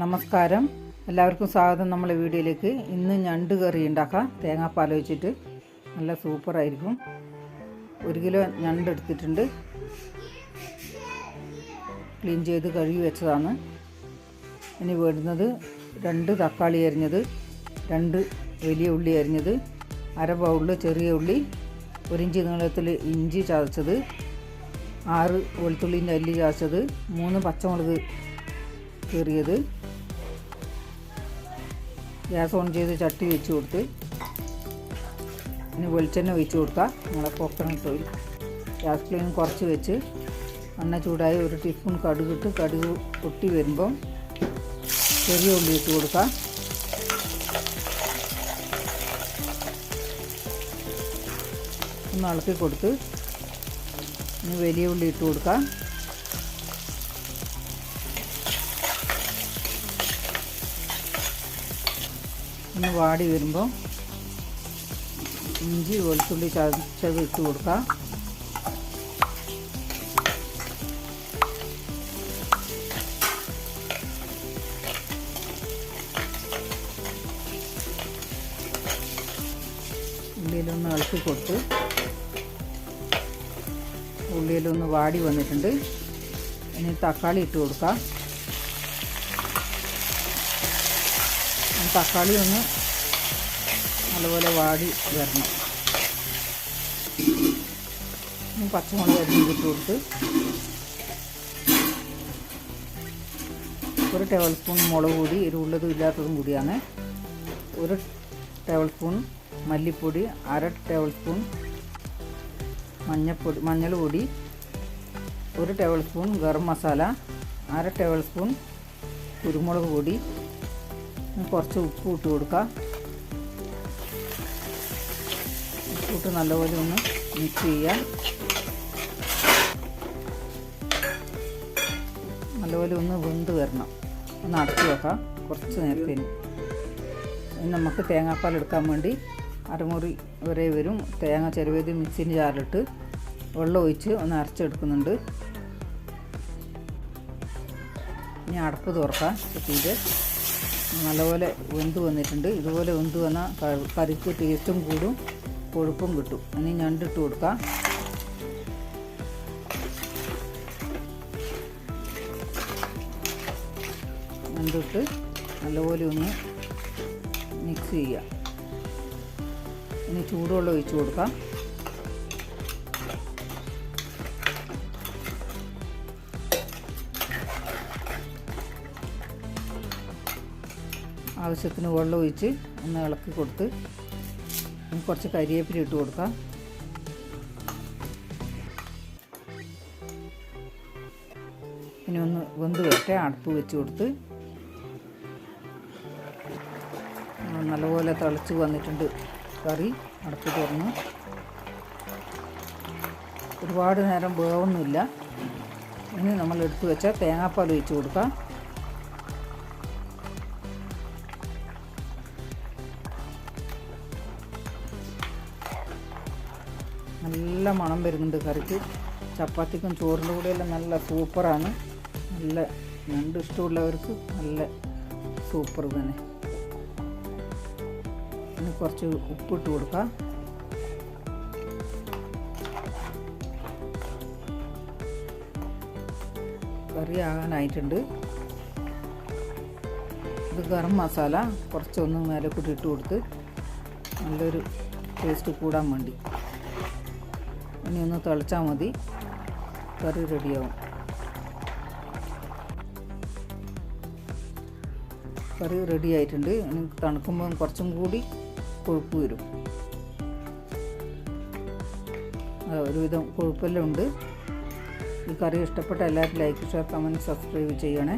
നമസ്കാരം. എല്ലാവർക്കും സ്വാഗതം നമ്മളെ വീഡിയോയിലേക്ക്. ഇന്ന് ഞണ്ട് കറി ഉണ്ടാക്കാം. തേങ്ങാപ്പാൽ വെച്ചിട്ട് നല്ല സൂപ്പറായിരിക്കും ഒരു കിലോ ഞണ്ട് എടുത്തിട്ടുണ്ട്. ക്ലീൻ ചെയ്ത് കഴുകി വെച്ചതാണ്. ഇനി വേണ്ടുന്നത് രണ്ട് തക്കാളി അരിഞ്ഞത് രണ്ട് വലിയ ഉള്ളി അരിഞ്ഞത് അര ബൗളിൽ ചെറിയ ഉള്ളി ഒരു ഇഞ്ച് നീളത്തിൽ ഇഞ്ചി ചതച്ചത് ആറ് വെളുത്തുള്ളിന്റെ അല്ലി ചതച്ചത് മൂന്ന് പച്ചമുളക് കീറിയത് ഗ്യാസ് ഓൺ ചെയ്ത് ചട്ടി വെച്ച് കൊടുത്ത് ഇനി വെളിച്ചെണ്ണ ഒഴിച്ച് കൊടുക്കുക. നമ്മളെ കോക്കനട്ട് ഓയിൽ ഗ്യാസ് ഫ്ലെയിം കുറച്ച് വെച്ച് എണ്ണ ചൂടായി ഒരു ടീസ്പൂൺ കടുകിട്ട് കടുക് പൊട്ടി വരുമ്പം ചെറിയ ഉള്ളി ഇട്ട് കൊടുക്കുക. ഒന്ന് ഇളക്കി കൊടുത്ത് ഇനി വലിയ ഉള്ളി ഇട്ട് കൊടുക്കാം ഒന്ന് വാടി വരുമ്പോൾ ഇഞ്ചി വെളുത്തുള്ളി ചതച്ചത് ഇട്ട് കൊടുക്കാം ഉള്ളിയിലൊന്ന് ഇളക്കി കൊടുത്ത് ഉള്ളിയിലൊന്ന് വാടി വന്നിട്ടുണ്ട്. ഇനി തക്കാളി ഇട്ട് കൊടുക്കാം തക്കാളി ഒന്ന് നല്ലപോലെ വാടി വരണം. പച്ചമുളക് അരിഞ്ഞിട്ട് കൊടുത്ത് ഒരു ടേബിൾ സ്പൂൺ മുളക് പൊടി എരിവുള്ളതും ഇല്ലാത്തതും കൂടിയാണ്. ഒരു ടേബിൾ സ്പൂൺ മല്ലിപ്പൊടി അര ടേബിൾ സ്പൂൺ മഞ്ഞൾപ്പൊടി മഞ്ഞൾ പൊടി ഒരു ടേബിൾ സ്പൂൺ ഗരം മസാല അര ടേബിൾ സ്പൂൺ കുരുമുളക് പൊടി കുറച്ച് ഉപ്പ് ഇട്ട് കൊടുക്കാം. ഉപ്പിട്ട് നല്ലപോലെ ഒന്ന് മിക്സ് ചെയ്യാം. നല്ലപോലെ ഒന്ന് വെന്ത് വരണം. ഒന്ന് അടച്ചു വെക്കാം. കുറച്ച് നേരത്തിന്. ഇനി നമുക്ക് തേങ്ങാപ്പാൽ എടുക്കാൻ വേണ്ടി അരമുറി വരെ വരും. തേങ്ങ ചെറുവേദി മിക്സിന്റെ ജാറിലിട്ട് വെള്ളം ഒഴിച്ച് ഒന്ന് അരച്ചെടുക്കുന്നുണ്ട്. ഇനി അടപ്പ് തുറക്കാം. ചട്ടിയിൽ നല്ലപോലെ വെന്ത് വന്നിട്ടുണ്ട്. ഇതുപോലെ വെന്ത് വന്നാൽ കറിക്ക് ടേസ്റ്റും കൂടും. കൊഴുപ്പും കിട്ടും. ഇനി ഞണ്ടിട്ട് കൊടുക്കാം. ഞണ്ടിട്ട് നല്ലപോലെ ഒന്ന് മിക്സ് ചെയ്യുക ഇനി ചൂടുവെള്ളം ഒഴിച്ച് കൊടുക്കാം. ആവശ്യത്തിന് വെള്ളം ഒഴിച്ച് ഒന്ന് ഇളക്കി കൊടുത്ത് കുറച്ച് കരിയേപ്പിലി ഇട്ട് കൊടുക്കാം. ഇനി ഒന്ന് വെന്ത് വരട്ടെ അടുപ്പ് വെച്ച് കൊടുത്ത്. നല്ലപോലെ തിളച്ച് വന്നിട്ടുണ്ട് കറി അടുപ്പ് തുറന്ന്. ഒരുപാട് നേരം വേവൊന്നുമില്ല. ഇനി നമ്മൾ എടുത്തു വെച്ച തേങ്ങാപ്പാൽ ഒഴിച്ച് കൊടുക്കാം. നല്ല മണം വരുന്നുണ്ട് കറിക്ക്. ചപ്പാത്തിക്കും ചോറിന്റെ കൂടെയെല്ലാം നല്ല സൂപ്പറാണ്. നല്ല രണ്ട് ഇഷ്ടമുള്ളവർക്ക് നല്ല സൂപ്പർ തന്നെ. ഇനി കുറച്ച് ഉപ്പിട്ട് കൊടുക്കാം. കറി ആകാനായിട്ടുണ്ട്. ഇത് ഗരം മസാല കുറച്ചൊന്ന് മേലെ കൂടി ഇട്ട് കൊടുത്ത് നല്ലൊരു ടേസ്റ്റ് കൂടാൻ വേണ്ടി. ഇനി ഒന്ന് തിളച്ചാൽ മതി. കറി റെഡിയാവും കറി റെഡി ആയിട്ടുണ്ട്. ഇനി തണുക്കുമ്പോൾ കുറച്ചും കൂടി കൊഴുപ്പ് വരും. ഒരുവിധം കൊഴുപ്പെല്ലാം ഉണ്ട്. ഈ കറി ഇഷ്ടപ്പെട്ട എല്ലാവരും ലൈക്ക് ഷെയർ കമന്റ് സബ്സ്ക്രൈബ് ചെയ്യണേ.